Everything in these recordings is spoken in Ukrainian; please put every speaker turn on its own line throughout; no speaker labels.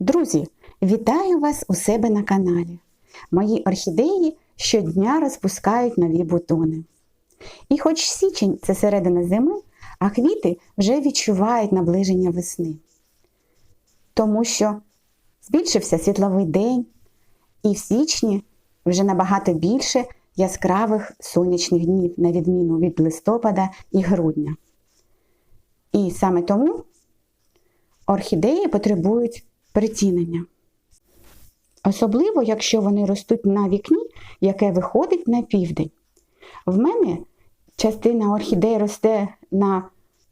Друзі, вітаю вас у себе на каналі. Мої орхідеї щодня розпускають нові бутони. І хоч січень це середина зими, а квіти вже відчувають наближення весни. Тому що збільшився світловий день, і в січні вже набагато більше яскравих сонячних днів, на відміну від листопада і грудня. І саме тому орхідеї потребують притінення. Особливо, якщо вони ростуть на вікні, яке виходить на південь. В мене частина орхідей росте на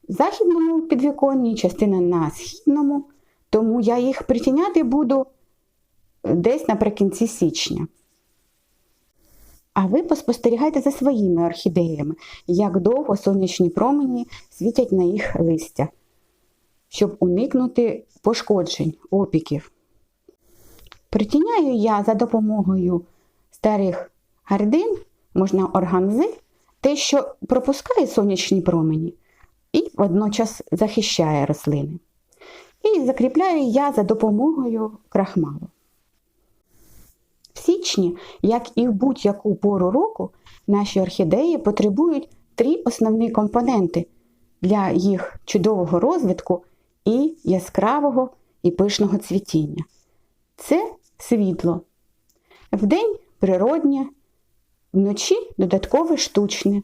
західному підвіконні, частина на східному, тому я їх притіняти буду десь наприкінці січня. А ви поспостерігайте за своїми орхідеями, як довго сонячні промені світять на їх листя, щоб уникнути пошкоджень, опіків. Притіняю я за допомогою старих гардин, можна органзи, те, що пропускає сонячні промені і водночас захищає рослини. І закріпляю я за допомогою крахмалу. В січні, як і в будь-яку пору року, наші орхідеї потребують три основні компоненти для їх чудового розвитку і яскравого і пишного цвітіння. Це світло. Вдень природнє, вночі додаткове штучне,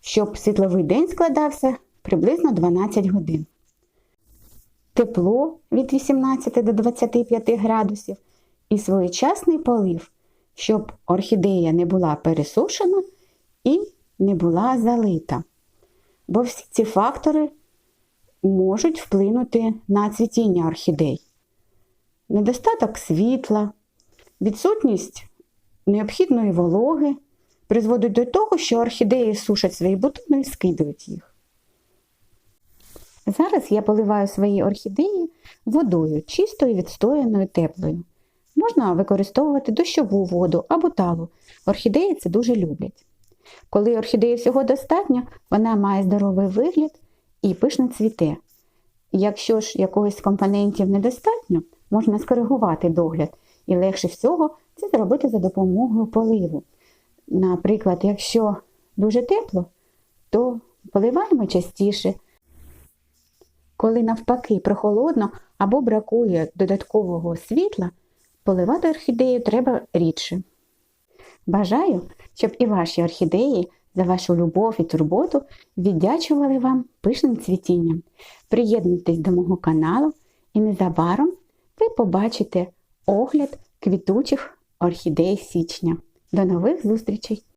щоб світловий день складався приблизно 12 годин. Тепло від 18 до 25 градусів і своєчасний полив, щоб орхідея не була пересушена і не була залита. Бо всі ці фактори можуть вплинути на цвітіння орхідей. Недостаток світла, відсутність необхідної вологи призводить до того, що орхідеї сушать свої бутони і скидують їх. Зараз я поливаю свої орхідеї водою, чистою, відстояною, теплою. Можна використовувати дощову воду або талу. Орхідеї це дуже люблять. Коли орхідеї всього достатньо, вона має здоровий вигляд і пишно цвіте. Якщо ж якогось компонентів недостатньо, можна скоригувати догляд, і легше всього це зробити за допомогою поливу. Наприклад, якщо дуже тепло, то поливаємо частіше. Коли навпаки прохолодно або бракує додаткового світла, поливати орхідею треба рідше. Бажаю, щоб і ваші орхідеї за вашу любов і турботу віддячували вам пишним цвітінням. Приєднуйтесь до мого каналу і незабаром ви побачите огляд квітучих орхідей січня. До нових зустрічей!